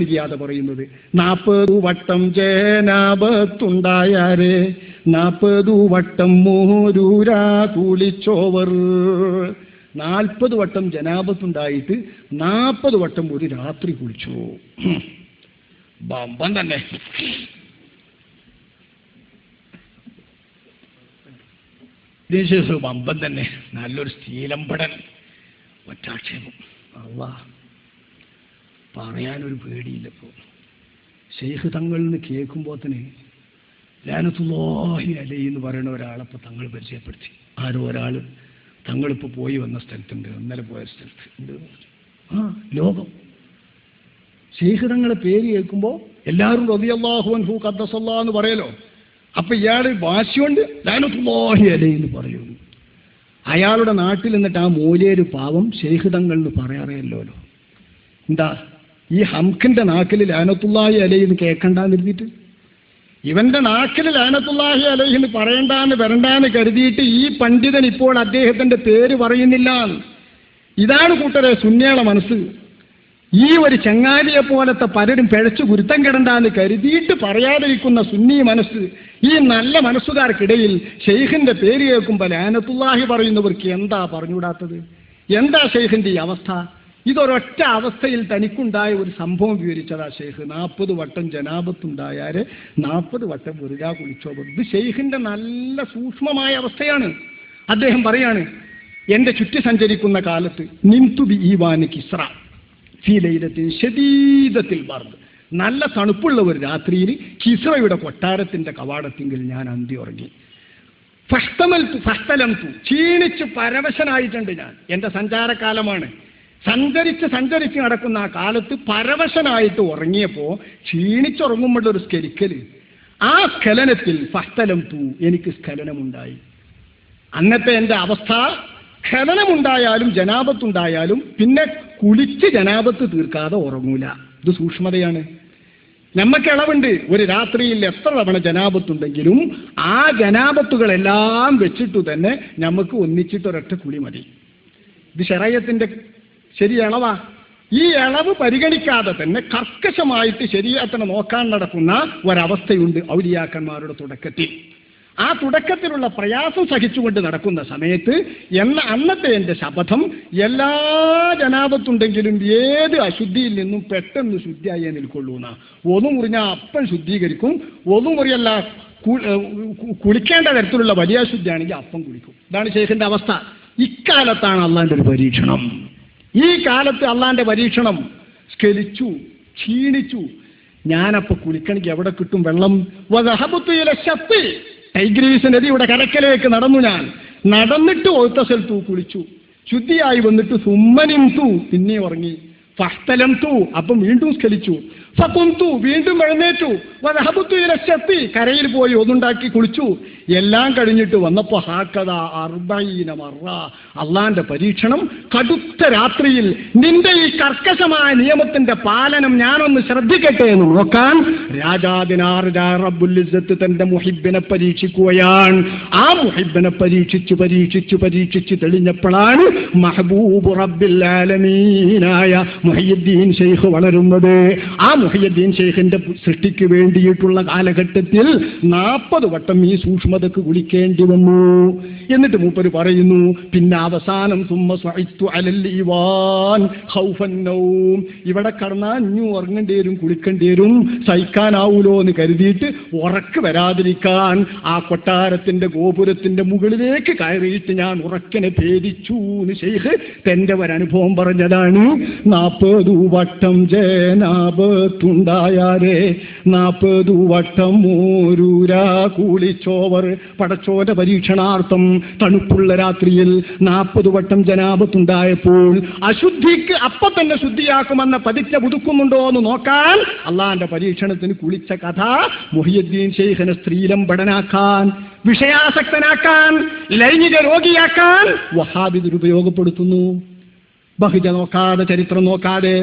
തിരിയാതെ പറയുന്നത്. നാൽപ്പതു വട്ടം ജേനാപത്തുണ്ടായാരെ നാൽപ്പതു വട്ടം മോരൂരാ തൂളിച്ചോവർ. നാൽപ്പത് വട്ടം ജനാപത്തുണ്ടായിട്ട് നാൽപ്പത് വട്ടം ഒരു രാത്രി കുളിച്ചു. ബമ്പം തന്നെ. ബമ്പം തന്നെ. നല്ലൊരു സ്ഥീലമ്പടൻ ഒറ്റാക്ഷേപം. അള്ളാ. പറയാനൊരു പേടിയില്ല ഇപ്പോൾ ഷെയ്ഖ് തങ്ങളിൽ നിന്ന് കേൾക്കുമ്പോൾ തന്നെ ലാനത്തുല്ലാഹി അലൈ എന്ന് പറയുന്ന ഒരാളെപ്പോൾ തങ്ങൾ പരിചയപ്പെടുത്തി. ആരോ ഒരാൾ തങ്ങളിപ്പോൾ പോയി വന്ന സ്ഥലത്തുണ്ട് ഇന്നലെ പോയ സ്ഥലത്ത്. ഉണ്ട് ആ ലോകം. ഷെയ്ഖ് തങ്ങളെ പേര് കേൾക്കുമ്പോൾ എല്ലാവരും റതിയല്ലാഹു അൻഹു കദ്ദസല്ലാ എന്ന് പറയലോ? അപ്പൊ ഇയാൾ വാശിയുണ്ട് ലാനത്തുല്ലാഹി അലൈ എന്ന് പറയുന്നു. അയാളുടെ നാട്ടിൽ നിന്നിട്ട് ആ മൂലേര് പാവം ഷെയ്ഖ് തങ്ങൾ എന്ന് പറയാറിയല്ലോ എന്താ? ഈ ഹംഖിന്റെ നാക്കിൽ ലാനത്തുള്ളാഹി അലൈഹി എന്ന് കേൾക്കണ്ടെന്ന് കരുതിയിട്ട്? ഇവന്റെ നാക്കിൽ ലാനത്തുള്ളാഹി അലൈഹി എന്ന് പറയണ്ടാന്ന് വരണ്ടാന്ന് കരുതിയിട്ട് ഈ പണ്ഡിതൻ ഇപ്പോൾ അദ്ദേഹത്തിന്റെ പേര് പറയുന്നില്ല. ഇതാണ് കൂട്ടരെ സുന്യാള മനസ്സ്. ഈ ഒരു ചങ്ങാലിയെ പോലത്തെ പലരും പിഴച്ചു ഗുരുത്തം കിടണ്ടാന്ന് കരുതിയിട്ട് പറയാതിരിക്കുന്ന സുന്നി മനസ്സ് ഈ നല്ല മനസ്സുകാർക്കിടയിൽ ഷെയ്ഖിന്റെ പേര് കേൾക്കുമ്പോൾ ലാനത്തുള്ളാഹി പറയുന്നവർക്ക് എന്താ പറഞ്ഞുകൂടാത്തത് എന്താ ഷെയ്ഖിന്റെ ഈ അവസ്ഥ? ഇതൊരൊറ്റ അവസ്ഥയിൽ തനിക്കുണ്ടായ ഒരു സംഭവം വിവരിച്ചതാ ഷെയ്ഖ് നാൽപ്പത് വട്ടം ജനാപത്തുണ്ടായാൽ നാൽപ്പത് വട്ടം വെറുതെ കുളിച്ചോ ഇത് ഷെയ്ഖിന്റെ നല്ല സൂക്ഷ്മമായ അവസ്ഥയാണ്. അദ്ദേഹം പറയാണ് എന്റെ ചുറ്റി സഞ്ചരിക്കുന്ന കാലത്ത് നിന്തുബി ഈവാന് കിസ്ര ഫീലൈലത്തിൽ ശതീതത്തിൽ വർദ്ധ നല്ല തണുപ്പുള്ള ഒരു രാത്രിയിൽ കിസ്രയുടെ കൊട്ടാരത്തിന്റെ കവാടത്തിങ്കിൽ ഞാൻ അന്തി ഉറങ്ങി. ഫഷ്ടമൽ ഫഷ്ടലം തു ക്ഷീണിച്ച് പരവശനായിട്ടുണ്ട് ഞാൻ. എന്റെ സഞ്ചാരകാലമാണ്. സഞ്ചരിച്ച് സഞ്ചരിച്ച് നടക്കുന്ന ആ കാലത്ത് പരവശനായിട്ട് ഉറങ്ങിയപ്പോ ക്ഷീണിച്ചുറങ്ങുമ്പോൾ ഒരു സ്കലിക്കൽ. ആ സ്ഖലനത്തിൽ ഫസ്തലം തൂ എനിക്ക് സ്ഖലനമുണ്ടായി അന്നത്തെ എന്റെ അവസ്ഥ ഖലനമുണ്ടായാലും ജനാപത്തുണ്ടായാലും പിന്നെ കുളിച്ച് ജനാപത്ത് തീർക്കാതെ ഉറങ്ങൂല. ഇത് സൂക്ഷ്മതയാണ്. നമ്മക്ക് ഇളവുണ്ട്. ഒരു രാത്രിയിൽ എത്ര തവണ ജനാപത്തുണ്ടെങ്കിലും ആ ജനാപത്തുകളെല്ലാം വെച്ചിട്ടു തന്നെ നമുക്ക് ഒന്നിച്ചിട്ട് ഒരൊറ്റ കുളി മതി. ഇത് ശരയത്തിന്റെ ശരി ഇളവാ. ഈ ഇളവ് പരിഗണിക്കാതെ തന്നെ കർക്കശമായിട്ട് ശരിയാത്തനെ നോക്കാൻ നടക്കുന്ന ഒരവസ്ഥയുണ്ട് ഔലിയാക്കന്മാരുടെ തുടക്കത്തിൽ. ആ തുടക്കത്തിലുള്ള പ്രയാസം സഹിച്ചുകൊണ്ട് നടക്കുന്ന സമയത്ത് എന്ന അന്നത്തെ എന്റെ ശപഥം എല്ലാ ജനാപത്തുണ്ടെങ്കിലും ഏത് അശുദ്ധിയിൽ നിന്നും പെട്ടെന്ന് ശുദ്ധിയായേ നിൽക്കൊള്ളൂ എന്നാ. ഒന്നു മുറിഞ്ഞാൽ അപ്പം ശുദ്ധീകരിക്കും ഒന്നു മുറിയല്ല കുളിക്കേണ്ട തരത്തിലുള്ള വലിയ ശുദ്ധിയാണെങ്കിൽ അപ്പം കുളിക്കും. ഇതാണ് ശേഖന്റെ അവസ്ഥ. ഇക്കാലത്താണ് അള്ളാന്റെ ഒരു പരീക്ഷണം. ഈ കാലത്ത് അള്ളാന്റെ പരീക്ഷണം സ്കലിച്ചു ക്ഷീണിച്ചു. ഞാനപ്പോ കുളിക്കണിക്ക് എവിടെ കിട്ടും വെള്ളം? ടൈഗ്രീസ് നദിയുടെ കരക്കലേക്ക് നടന്നു ഞാൻ. നടന്നിട്ട് ഒഴുത്ത സ്ഥലത്തു കുളിച്ചു. ശുദ്ധിയായി വന്നിട്ട് സുമ്മനിം തൂ പിന്നെ ഉറങ്ങി. ഫസ്തലം തൂ അപ്പം വീണ്ടും സ്കലിച്ചു ഫക്കുന്തു വീണ്ടും എഴുന്നേറ്റു. വധഹബുത്തു ഇലശത്തി കരയിൽ പോയി ഒന്നുണ്ടാക്കി കുളിച്ചു. എല്ലാം കഴിഞ്ഞിട്ട് വന്നപ്പോ ഹാക്കത അർബൈന മറ. അള്ളാന്റെ പരീക്ഷണം കടുത്ത രാത്രിയിൽ നിന്റെ ഈ കർക്കശമായ നിയമത്തിന്റെ പാലനം ഞാനൊന്ന് ശ്രദ്ധിക്കട്ടെ എന്ന് നോക്കാൻ രാജാദിനാർ റബ്ബുല്ലിസത്ത് തന്റെ മുഹിബിനെ പരീക്ഷിക്കുകയാണ്. ആ മുഹിബിനെ പരീക്ഷിച്ചു പരീക്ഷിച്ചു പരീക്ഷിച്ചു തെളിഞ്ഞപ്പോഴാണ് മഹബൂബ് റബ്ബിൽ മുഹയ്യുദ്ദീൻ ഷെയ്ഖ് വളരുന്നത്. ആ മുഹയ്യുദ്ദീൻ ഷെയ്ഖിന്റെ സൃഷ്ടിക്ക് വേണ്ടിയിട്ടുള്ള കാലഘട്ടത്തിൽ നാൽപ്പത് വട്ടം ഈ സൂക്ഷ്മതക്ക് കുളിക്കേണ്ടി വന്നു. എന്നിട്ട് മൂപ്പര് പറയുന്നു പിന്നെ അവസാനം സുമ്മ ഇവിടെ കടന്നാൽ ഇഞ്ഞു ഉറങ്ങേണ്ടി വരും കുളിക്കേണ്ടി വരും. സഹിക്കാനാവൂലോ എന്ന് കരുതിയിട്ട് ഉറക്ക് വരാതിരിക്കാൻ ആ കൊട്ടാരത്തിന്റെ ഗോപുരത്തിന്റെ മുകളിലേക്ക് കയറിയിട്ട് ഞാൻ ഉറക്കനെ ഭേദിച്ചു എന്ന് ഷെയ്ഖ് തന്റെ ഒരനുഭവം പറഞ്ഞതാണ്. നാൽപ്പതു വട്ടം ജനാപത്തുണ്ടായാരേ നാൽപ്പതു വട്ടം മോരൂരാ കൂളിച്ചോവർ. പടച്ചോര പരീക്ഷണാർത്ഥം തണുപ്പുള്ള രാത്രിയിൽ നാൽപ്പത് വട്ടം ജനാപത്തുണ്ടായപ്പോൾ അശുദ്ധിക്ക് അപ്പൊ തന്നെ ശുദ്ധിയാക്കുമെന്ന പതിച്ച പുതുക്കുന്നുണ്ടോ എന്ന് നോക്കാൻ അള്ളാന്റെ പരീക്ഷണത്തിന് കുളിച്ച കഥ മുഹിയുദ്ദീൻ ഷെയ്ഖിനെ സ്ത്രീലംബടനാക്കാൻ വിഷയാസക്തനാക്കാൻ ലൈംഗിക രോഗിയാക്കാൻ വഹാബി ഉപയോഗപ്പെടുത്തുന്നു ബഹുജ നോക്കാതെ ചരിത്രം നോക്കാതെ